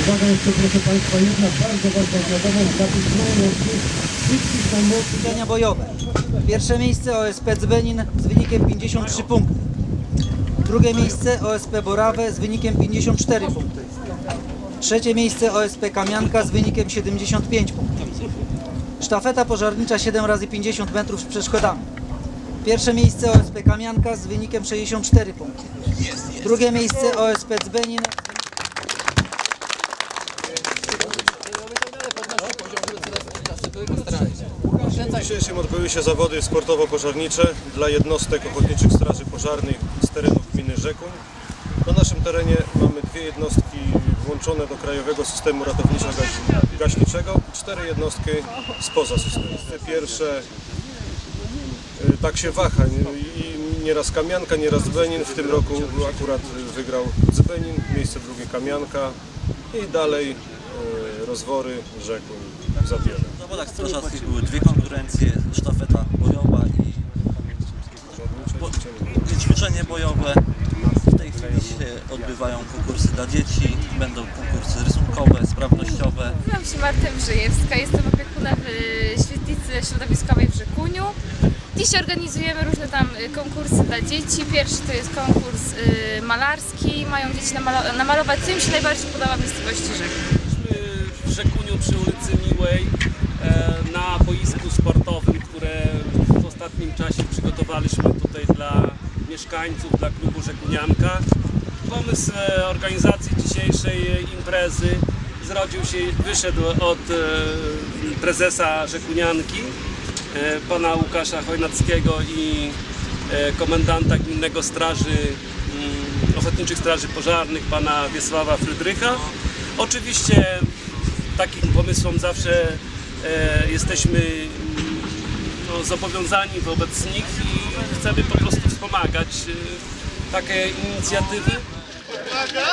Uwaga jeszcze proszę Państwa, jedna bardzo ważna wiadomość, zapisano wszystkich najmłodszych Ćwiczenia bojowe. Pierwsze miejsce OSP Dzbenin z wynikiem 53 punkty. Drugie miejsce OSP Borawę z wynikiem 54 punkty. Trzecie miejsce OSP Kamianka z wynikiem 75 punktów. Sztafeta pożarnicza 7 razy 50 metrów z przeszkodami. Pierwsze miejsce OSP Kamianka z wynikiem 64 punkty. Drugie miejsce OSP Dzbenin Dzisiejszym odbyły się zawody sportowo-pożarnicze dla jednostek ochotniczych straży pożarnych z terenu gminy Rzekuń. Na naszym terenie mamy dwie jednostki włączone do krajowego systemu ratowniczo-gaśniczego i cztery jednostki spoza systemu. Pierwsze y, tak się waha i nieraz Kamianka, nieraz Dzbenin. W tym roku akurat wygrał Dzbenin, miejsce drugie Kamianka i dalej y, rozwory Rzekuń Zabiele. W zawodach strażackich były dwie konkurencje, sztafeta bojowa i, bo, ćwiczenie bojowe. W tej chwili się odbywają konkursy dla dzieci, będą konkursy rysunkowe, sprawnościowe. Nazywam się Marta Brzyjewska, jestem opiekunem y, świetlicy środowiskowej w Rzekuniu. Dziś organizujemy różne tam y, konkursy dla dzieci. Pierwszy to jest konkurs y, malarski. Mają dzieci namalo- namalować, co im się najbardziej podoba w miejscowości Rzekun. w Rzekuniu przy ulicy Miłej ostatnim czasie przygotowaliśmy tutaj dla mieszkańców, dla klubu Rzekunianka. Pomysł e, organizacji dzisiejszej e, imprezy zrodził się, wyszedł od e, prezesa Rzekunianki, pana Łukasza Chojnackiego i komendanta Gminnego Straży mm, Ochotniczych Straży Pożarnych, pana Wiesława Frydrycha. Oczywiście takim pomysłom zawsze jesteśmy jako zobowiązani wobec nich i chcemy po prostu wspomagać y, takie inicjatywy. Uwaga!